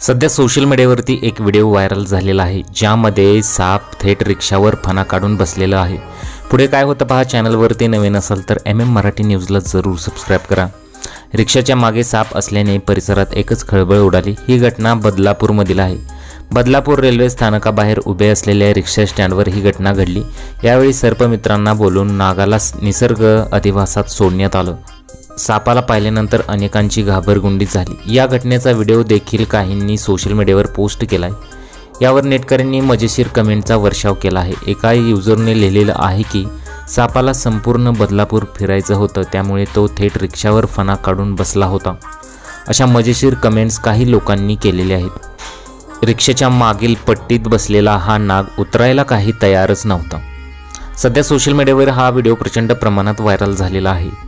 सध्या सोशल मीडियावरती एक व्हिडिओ व्हायरल झालेला आहे ज्यामध्ये साप थेट रिक्षावर फणा काढून बसलेला आहे. पुढे काय होतं पहा चॅनलवरती नवीन असाल तर एम एम मराठी न्यूजला जरूर सबस्क्राईब करा. रिक्षाच्या मागे साप असल्याने परिसरात एकच खळबळ उडाली. ही घटना बदलापूरमधील आहे. बदलापूर रेल्वे स्थानकाबाहेर उभे असलेल्या रिक्षा स्टँडवर ही घटना घडली. यावेळी सर्पमित्रांना बोलून नागाला निसर्ग अधिवासात सोडण्यात आलं. सापाला पाहिल्यानंतर अनेकांची घाबरगुंडी झाली. या घटनेचा व्हिडिओ देखील काहींनी सोशल मीडियावर पोस्ट केला आहे यावर नेटकऱ्यांनी मजेशीर कमेंटचा वर्षाव केला आहे. एका युजरने लिहिलेलं आहे की सापाला संपूर्ण बदलापूर फिरायचं होतं त्यामुळे तो थेट रिक्षावर फणा काढून बसला होता. अशा मजेशीर कमेंट्स काही लोकांनी केलेल्या आहेत. रिक्षेच्या मागील पट्टीत बसलेला हा नाग उतरायला काही तयारच नव्हता. सध्या सोशल मीडियावर हा व्हिडिओ प्रचंड प्रमाणात व्हायरल झालेला आहे.